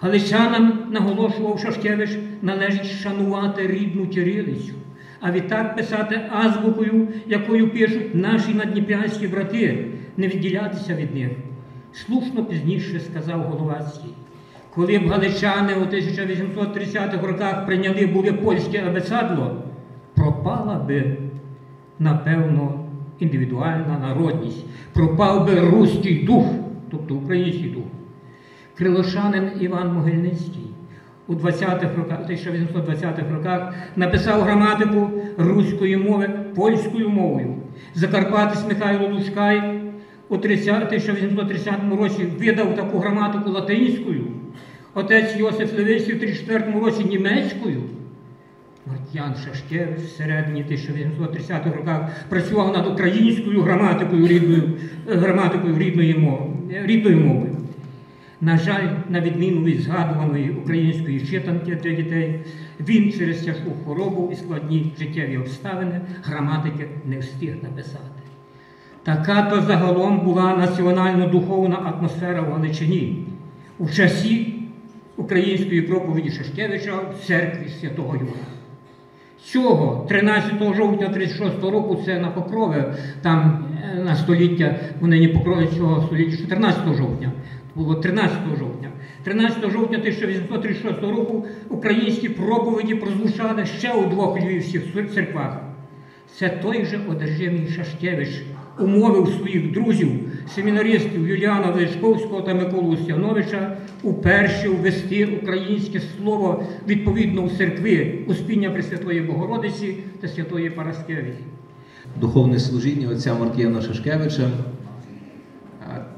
Галичанам наголошував Шашкевич, належить шанувати рідну кирилицю, а відтак писати азбукою, якою пишуть наші надніпрянські брати, не відділятися від них. Слушно пізніше сказав Головацький. Коли б галичани у 1830-х роках прийняли були польське абецадло, пропала би, напевно, індивідуальна народність, пропав би руський дух, тобто український дух. Крилошанин Іван Могильницький у 20-х роках, 1820-х роках написав граматику руської мови польською мовою. Закарпатець Михайло Лускай у 1830 році видав таку граматику латинською. Отець Йосиф Левицький у 34 році німецькою. Мартян Шашкевич в середині 1830-х роках працював над українською граматикою рідною, граматикою рідної мови, рідною мовою. На жаль, на відміну від згадуваної української читанки для дітей, він через тяжку хворобу і складні життєві обставини граматики не встиг написати. Така то загалом була національно-духовна атмосфера в Галичині у часі української проповіді Шашкевича в церкві Святого Юра. Цього 13 жовтня 36 року це на Покрове, там е, на століття, вони не покрови цього століття 14 жовтня було 13 жовтня. 13 жовтня 1836 року українські проповіді прозвучали ще у двох львівських церквах. Це той же одержимий Шашкевич умовив своїх друзів, семінаристів Юліана Величковського та Миколу Устяновича уперше ввести українське слово відповідно у церкви Успіння Пресвятої Богородиці та Святої Параскевії. Духовне служіння отця Маркіяна Шашкевича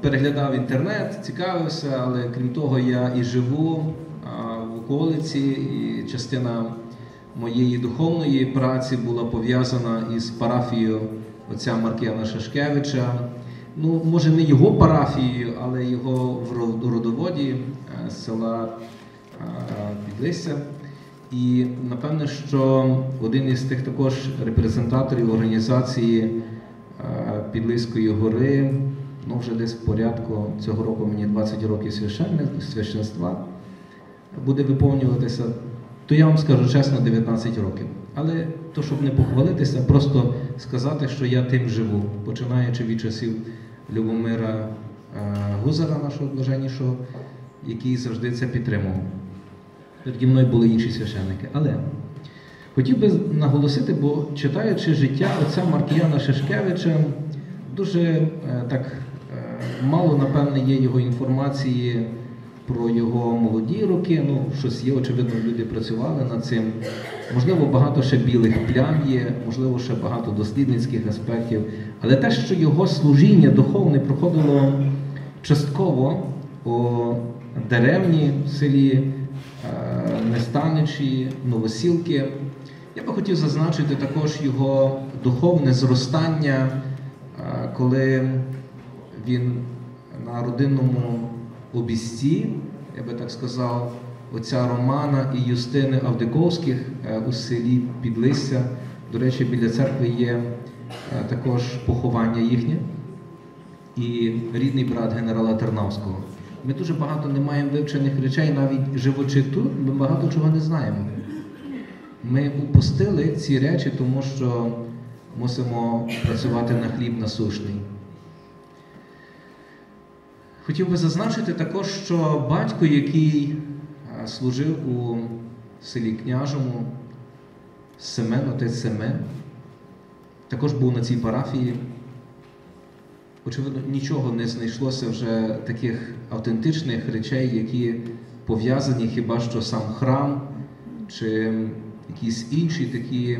переглядав інтернет, цікавився, але крім того, я і живу в околиці, і частина моєї духовної праці була пов'язана із парафією отця Маркіяна Шашкевича. Ну, може, не його парафією, але його в родоводі е, села Підлися. І напевне, що один із тих також репрезентаторів організації Підлиської гори ну вже десь в порядку цього року мені 20 років священства буде виповнюватися, то я вам скажу чесно, 19 років. Але то, щоб не похвалитися, просто сказати, що я тим живу, починаючи від часів Любомира е, Гузара, нашого блаженнішого, який завжди це підтримував. Тоді мною були інші священники. Але хотів би наголосити, бо читаючи життя отця Маркіяна Шишкевича, дуже е, так мало, напевне, є його інформації про його молоді роки. Ну, щось є, очевидно, люди працювали над цим. Можливо, багато ще білих плям є, можливо, ще багато дослідницьких аспектів. Але те, що його служіння духовне проходило частково у деревні селі е, Нестаничі, Новосілки, я би хотів зазначити також його духовне зростання, е, коли він на родинному обісті, я би так сказав, отця Романа і Юстини Авдиковських е, у селі Підлисся. До речі, біля церкви є е, також поховання їхнє і рідний брат генерала Тернавського. Ми дуже багато не маємо вивчених речей, навіть живучи тут, ми багато чого не знаємо. Ми упустили ці речі, тому що мусимо працювати на хліб насушний. Хотів би зазначити також, що батько, який служив у селі Княжому, Семен, отець Семен, також був на цій парафії. Очевидно, нічого не знайшлося вже таких автентичних речей, які пов'язані хіба що сам храм, чи якісь інші такі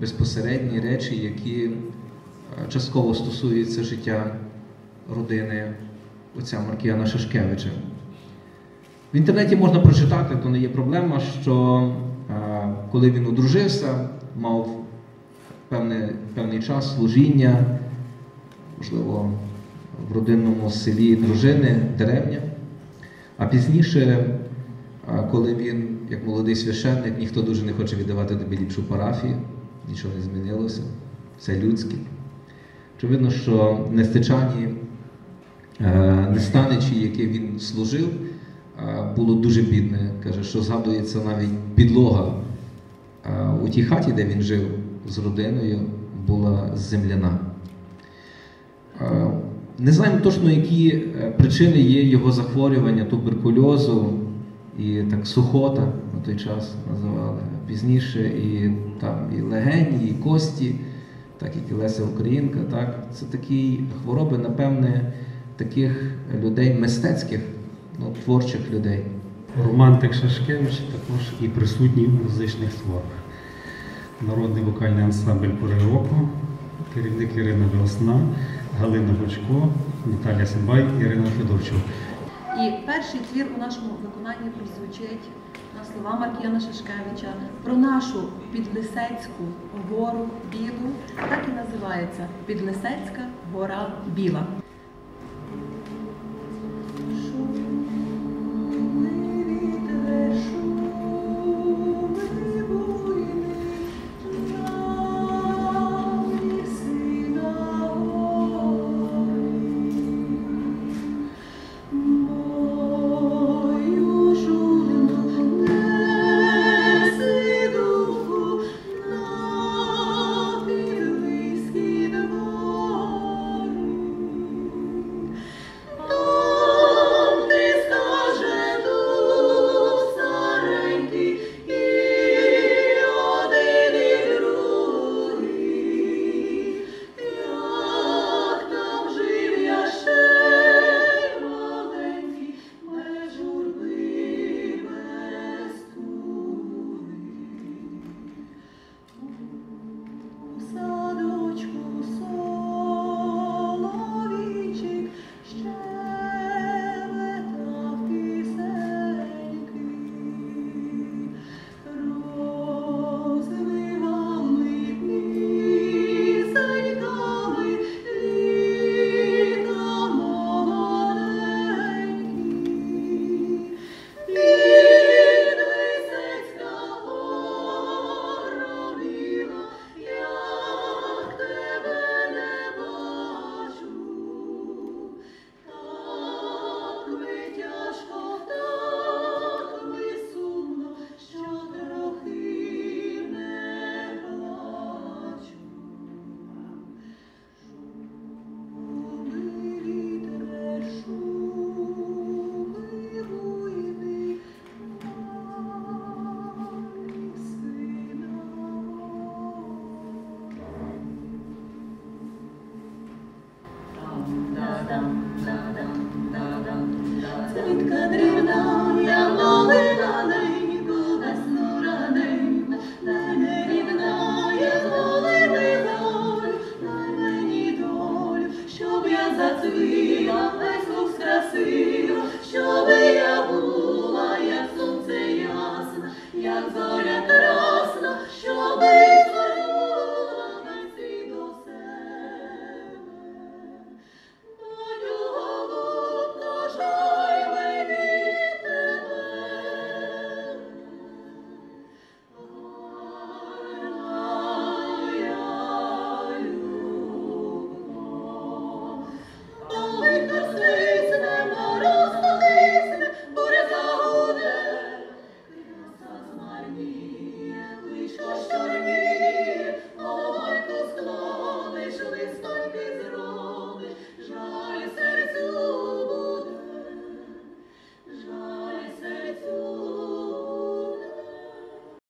безпосередні речі, які частково стосуються життя родини отця Маркіяна Шашкевича. В інтернеті можна прочитати, то не є проблема, що коли він одружився, мав певний, певний час служіння, можливо, в родинному селі дружини, деревня. А пізніше, коли він, як молодий священник, ніхто дуже не хоче віддавати тобі ліпшу парафію, нічого не змінилося, все людське. Очевидно, що нестичані Е, Нестаничі, яке він служив, е, було дуже бідне. Каже, що згадується навіть підлога. Е, У тій хаті, де він жив з родиною, була земляна. Е, Не знаємо точно, які е, причини є його захворювання, туберкульозу і так сухота на той час називали. Пізніше і там і легені, і кості, так як і Леся Українка. Так? Це такі хвороби, напевне, таких людей мистецьких, ну, творчих людей. Романтик Шашкевич також і присутній у музичних творах. Народний вокальний ансамбль «Пори року», керівник Ірина Весна, Галина Бочко, Наталія Симбай, Ірина Федорчук. І перший твір у нашому виконанні прозвучить на слова Маркіяна Шашкевича про нашу підлисецьку гору білу. Так і називається Підлисецька гора біла. Цвітка дрібна